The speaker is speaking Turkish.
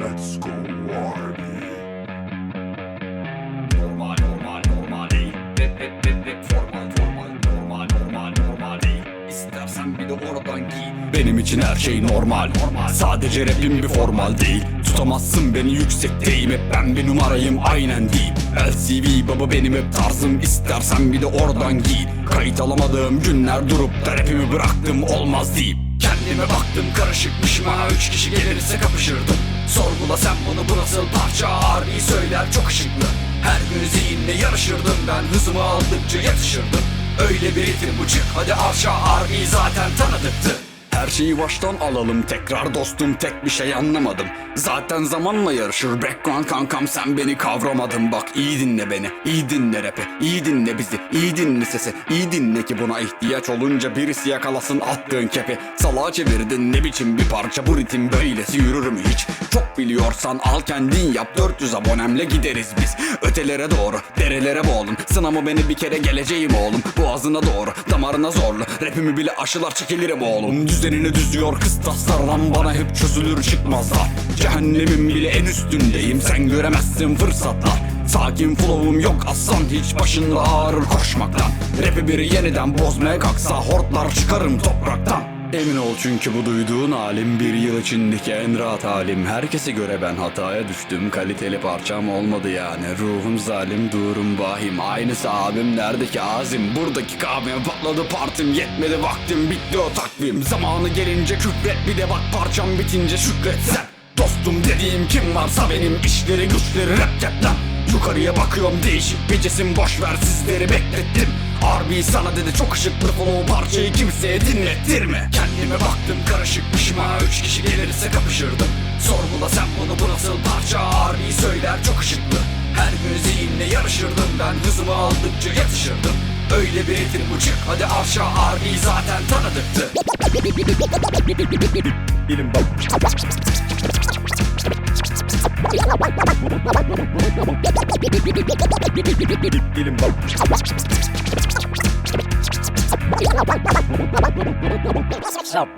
Let's go Arby. Normal normal normal değil Rap rap rap rap formal formal. Normal normal normal değil İstersen bir de oradan giy. Benim için her şey normal. Normal. Sadece rapim bir formal değil. Tutamazsın beni yüksekteyim Hep ben bir numarayım aynen deyip LCV baba benim hep tarzım. İstersen bir de oradan giy. Kayıt alamadığım günler durup da rapimi bıraktım olmaz deyip. Kendime baktım karışıkmışım ha Üç kişi gelirse kapışırdım Sorgula sen bunu bu nasıl parça? Harbi söyler çok ışıklı. Her gün zihinle yarışırdım ben Hızımı aldıkça yatışırdım Öyle bir ritim bu çık hadi arşa. Harbi zaten tanıdıktı şeyi baştan alalım tekrar dostum tek bir şey anlamadım. Zaten zamanla yarışır background kankam sen beni kavramadın. Bak iyi dinle beni iyi dinle rap'i iyi dinle bizi iyi dinle sesi iyi dinle ki buna ihtiyaç olunca birisi yakalasın attığın kepi. Salağa çevirdin ne biçim bir parça bu ritim böylesi yürür mü hiç? Çok biliyorsan al kendin yap 400 abonemle gideriz biz. Ötelere doğru derelere boğulun Sınama beni bir kere geleceğim oğlum. Boğazına doğru damarına zorlu Rapimi bile aşılar çekilirim oğlum. Düzenini düzüyor kıstaslardan bana hep çözülür çıkmazlar Cehennemin bile en üstündeyim sen göremezsin fırsatlar. Sakin flow'um yok aslan hiç başında ağrır koşmaktan. Rap'i biri yeniden bozmaya kalksa hortlar çıkarım topraktan Emin ol çünkü bu duyduğun halim bir yıl içindeki en rahat halim Herkese göre ben hataya düştüm. Kaliteli parçam olmadı yani. Ruhum zalim durum vahim. Aynısı abim neredeki azim. Buradaki kahveye patladı partim Yetmedi vaktim bitti o takvim. Zamanı gelince küfret bir de bak parçam bitince şükret. Sen Dostum dediğim kim varsa benim işleri güçleri rap cap lan. Yukarıya bakıyorum değişik bir cisim boş ver sizleri beklettim. Harbi sana dedi çok ışıklı flow parçayı kimseye dinlettirme. Kendime baktım karışıkmışım ha üç kişi gelirse kapışırdım. Sorgula sen bunu bu nasıl parça? Harbi söyler çok ışıklı. Her gün zihinle yarışırdım ben hızımı aldıkça yatışırdım. Öyle bir ritim bu çık hadi arşa. Harbi zaten tanıdıktı. Bilin bak. Bilin bak. Stop.